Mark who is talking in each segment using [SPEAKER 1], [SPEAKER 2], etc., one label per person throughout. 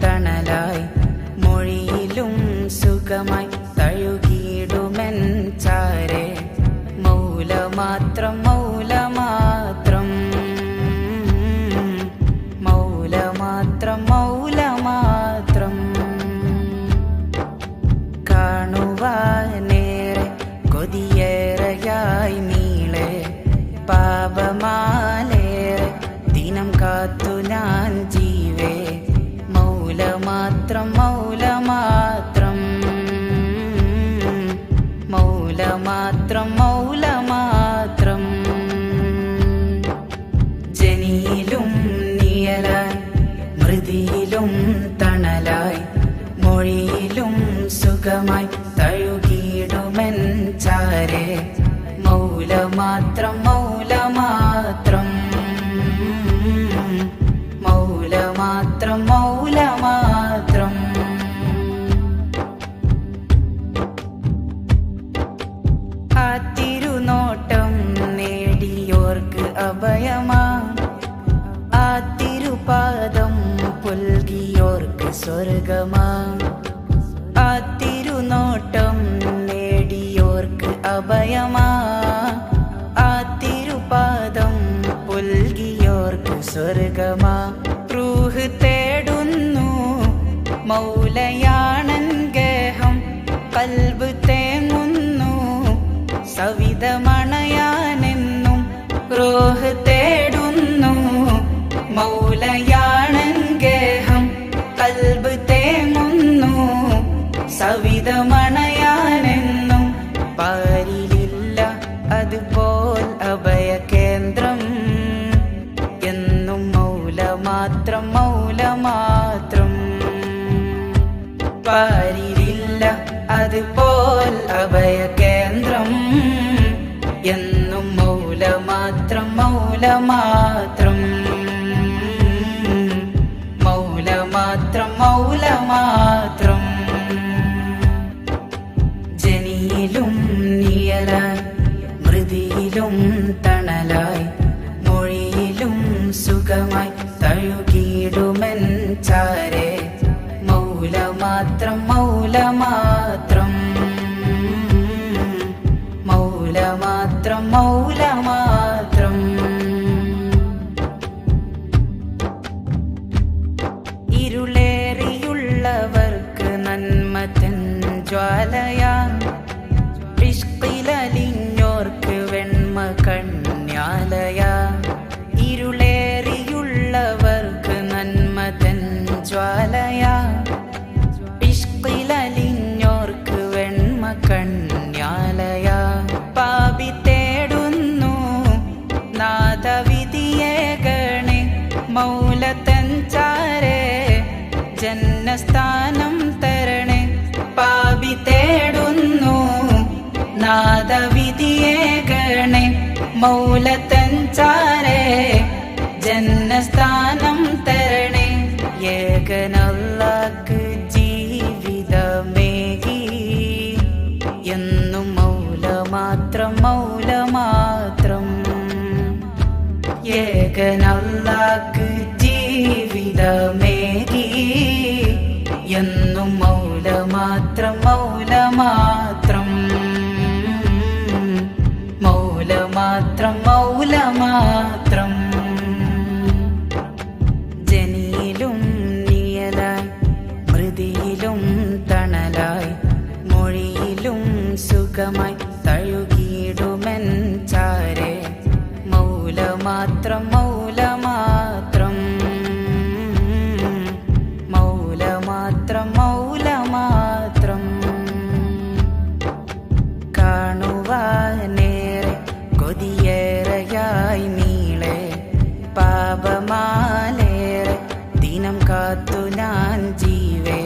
[SPEAKER 1] tan നേടിയോർക്ക് അഭയമാ ആ തിരുപാദം പുൽകിയോർക്ക് സ്വർഗമാ. ആ തിരുനോട്ടം നേടിയോർക്ക് അഭയമാ. ആ തിരുപാദം പുൽകിയോർക്ക് സ്വർഗമാ. റൂഹ് തേടുന്നു മൗലയാണൻ മാത്രം മൗല മാത്രം. പാരിലില്ല അതുപോൽ അഭയ കേന്ദ്രം. എന്നും മൗല മൗലമാത്രം മൗലമാത്രം മൗലമാത്രം മൗല മാത്രം മൗല മാത്രം. ജനിയിലും നിയലായി മൃതിയിലും തണലായി മൊഴിയിലും സുഖമായി ചാരെ മൗല മാത്രം മൗല മാത്രം മൗല മാത്രം മൗല മാത്രം ഇരുളേറിയുള്ളവർക്ക് നന്മതൻ ജ്വാലയാ ഇഷ്കിലലിഞ്ഞോർക്ക് വെണ്മ കണ്യാലയ ജ്വാലയ. ഇഷ്കിലലിഞ്ഞോർക്ക് വെണ്മ പാപി തേടുന്നു നാദവിധിയെ ഗണേ മൗലത്തൻ ചാരേ ജന്മസ്ഥാനം തരണെ. പാപി തേടുന്നു നാദവിധിയെ മൗലത്തൻ ഏകനല്ലാക്ക് ജീവിതമേകി എന്നും മൗല മാത്രം മൗല മാത്രം മൗല മാത്രം മൗല മാത്രം മൗല മാത്രം കാണുവാനേറെ കൊതിയേറെയായി നീളെ പാപമാലേറെ ദിനം കാത്തു ഞാൻ ജീവേ.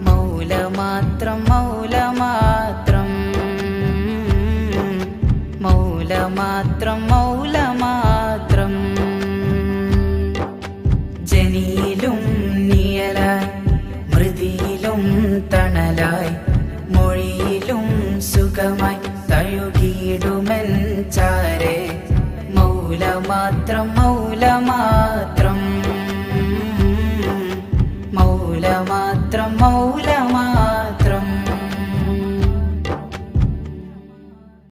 [SPEAKER 1] മൗല മാത്രം മൗല മാത്രം മൗല മാത്രം മൗല തണലായി. മൊഴിയിലും സുഖമായി തഴുകിയിടുമെൻ ചാരെ. മൗല മാത്രം മൗല മാത്രം